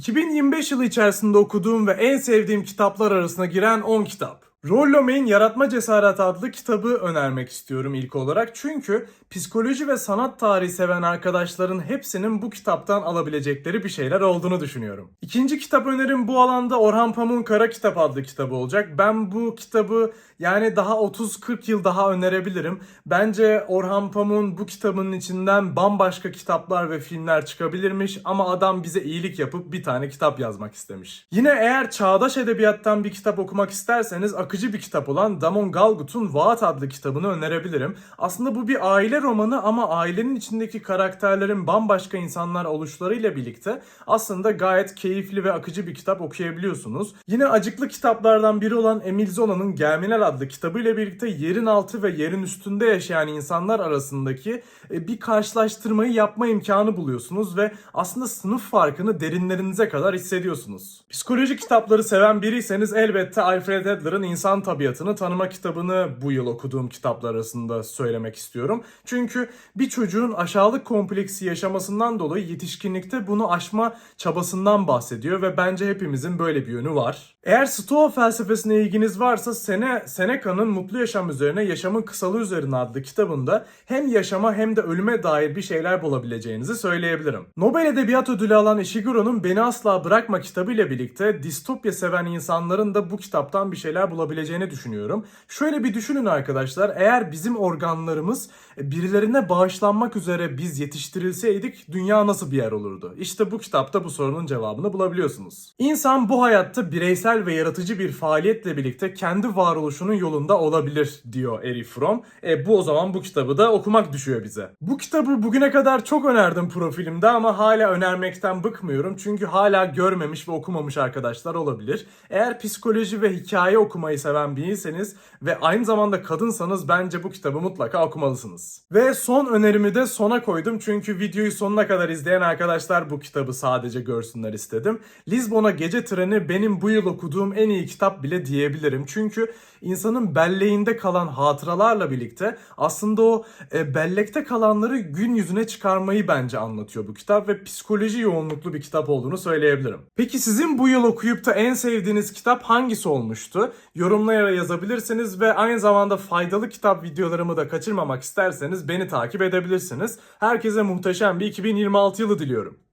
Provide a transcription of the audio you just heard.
2025 yılı içerisinde okuduğum ve en sevdiğim kitaplar arasına giren 10 kitap. Rollo May'in Yaratma Cesaret adlı kitabı önermek istiyorum ilk olarak. Çünkü psikoloji ve sanat tarihi seven arkadaşların hepsinin bu kitaptan alabilecekleri bir şeyler olduğunu düşünüyorum. İkinci kitap önerim bu alanda Orhan Pamuk'un Kara Kitap adlı kitabı olacak. Ben bu kitabı yani daha 30-40 yıl daha önerebilirim. Bence Orhan Pamuk'un bu kitabının içinden bambaşka kitaplar ve filmler çıkabilirmiş ama adam bize iyilik yapıp bir tane kitap yazmak istemiş. Yine eğer çağdaş edebiyattan bir kitap okumak isterseniz akıcı bir kitap olan Damon Galgut'un Vaat adlı kitabını önerebilirim. Aslında bu bir aile romanı ama ailenin içindeki karakterlerin bambaşka insanlar oluşlarıyla birlikte aslında gayet keyifli ve akıcı bir kitap okuyabiliyorsunuz. Yine acıklı kitaplardan biri olan Emil Zola'nın Germinal adlı kitabıyla birlikte yerin altı ve yerin üstünde yaşayan insanlar arasındaki e, bir karşılaştırmayı yapma imkanı buluyorsunuz ve aslında sınıf farkını derinlerinize kadar hissediyorsunuz. Psikoloji kitapları seven biriyseniz elbette Alfred Adler'ın İnsan Tabiatını Tanıma kitabını bu yıl okuduğum kitaplar arasında söylemek istiyorum. Çünkü bir çocuğun aşağılık kompleksi yaşamasından dolayı yetişkinlikte bunu aşma çabasından bahsediyor ve bence hepimizin böyle bir yönü var. Eğer Stoa felsefesine ilginiz varsa Sene, Seneca'nın Mutlu Yaşam Üzerine Yaşamın Kısalığı Üzerine adlı kitabında hem yaşama hem de ölüme dair bir şeyler bulabileceğinizi söyleyebilirim. Nobel Edebiyat Ödülü alan Ishiguro'nun Beni Asla Bırakma kitabı ile birlikte distopya seven insanların da bu kitaptan bir şeyler bulabileceğini düşünüyorum. Şöyle bir düşünün arkadaşlar eğer bizim organlarımız birilerine bağışlanmak üzere biz yetiştirilseydik dünya nasıl bir yer olurdu? İşte bu kitapta bu sorunun cevabını bulabiliyorsunuz. İnsan bu hayatta bireysel ve yaratıcı bir faaliyetle birlikte kendi varoluşunun yolunda olabilir diyor Erich Fromm. E, bu o zaman bu kitabı da okumak düşüyor bize. Bu kitabı bugüne kadar çok önerdim profilimde ama hala önermekten bıkmıyorum. Çünkü hala görmemiş ve okumamış arkadaşlar olabilir. Eğer psikoloji ve hikaye okumayı seven biriyseniz ve aynı zamanda kadınsanız bence bu kitabı mutlaka okumalısınız. Ve son önerimi de sona koydum çünkü videoyu sonuna kadar izleyen arkadaşlar bu kitabı sadece görsünler istedim. Lizbon'a Gece Treni benim bu yıl okuduğum en iyi kitap bile diyebilirim. Çünkü insanın belleğinde kalan hatıralarla birlikte aslında o e, bellekte kalanları gün yüzüne çıkarmayı bence anlatıyor bu kitap ve psikoloji yoğunluklu bir kitap olduğunu söyleyebilirim. Peki sizin bu yıl okuyup da en sevdiğiniz kitap hangisi olmuştu? Yorumlara yazabilirsiniz ve aynı zamanda faydalı kitap videolarımı da kaçırmamak isterseniz beni takip edebilirsiniz. Herkese muhteşem bir 2026 yılı diliyorum.